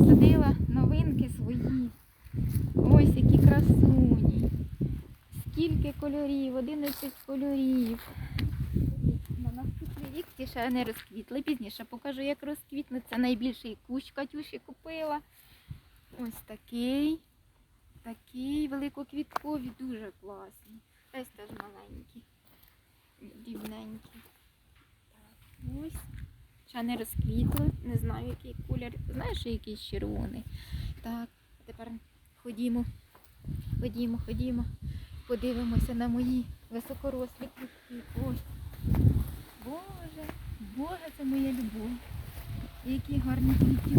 посадила новинки свої. Ось які красуні. Скільки кольорів, 11 кольорів. На наступний рік ті ще не розквітли. Пізніше покажу, як розквітне. Це найбільший кущ Катюші купила. Ось такий. Такий великоквіткові, дуже класні. Ось теж маленькі, дрібненькі. Так, ось. Ще не розквітли, не знаю, який колір. Знаєш, якийсь червоний. Так, тепер ходімо, ходімо, ходімо. Подивимося на мої високорослі квітки. Ось. Боже, Боже, це моя любов. Які гарні квіточки.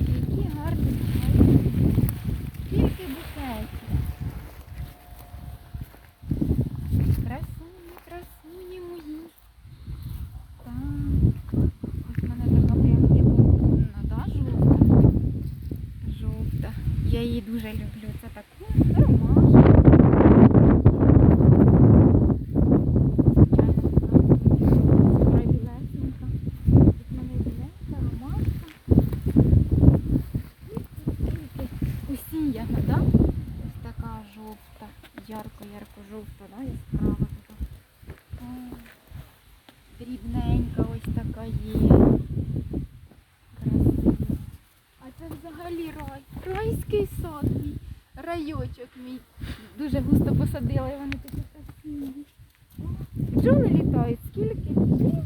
Які гарні гарні. Скільки букетів. Красуні, красуні мої. Так. Ось в мене така прям є бомбонна, да, жовта. Жовта. Я її дуже люблю. Це таку ромашку. Звичайно, вона білесенька. Тут мене біленька ромашка. І Усіяна, да? Ось така жовта, ярко-ярко-жовта, да, яскрава така. Дрібненька ось така є. Красива. А це взагалі. Райський сад мій. Райочок мій. Дуже густо посадила, і вони такі красиві. Бджоли літають, скільки бджіл.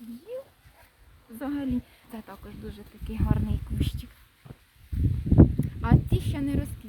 Бджіл. Взагалі, це також дуже такий гарний кущик. А ті ще не розквітли.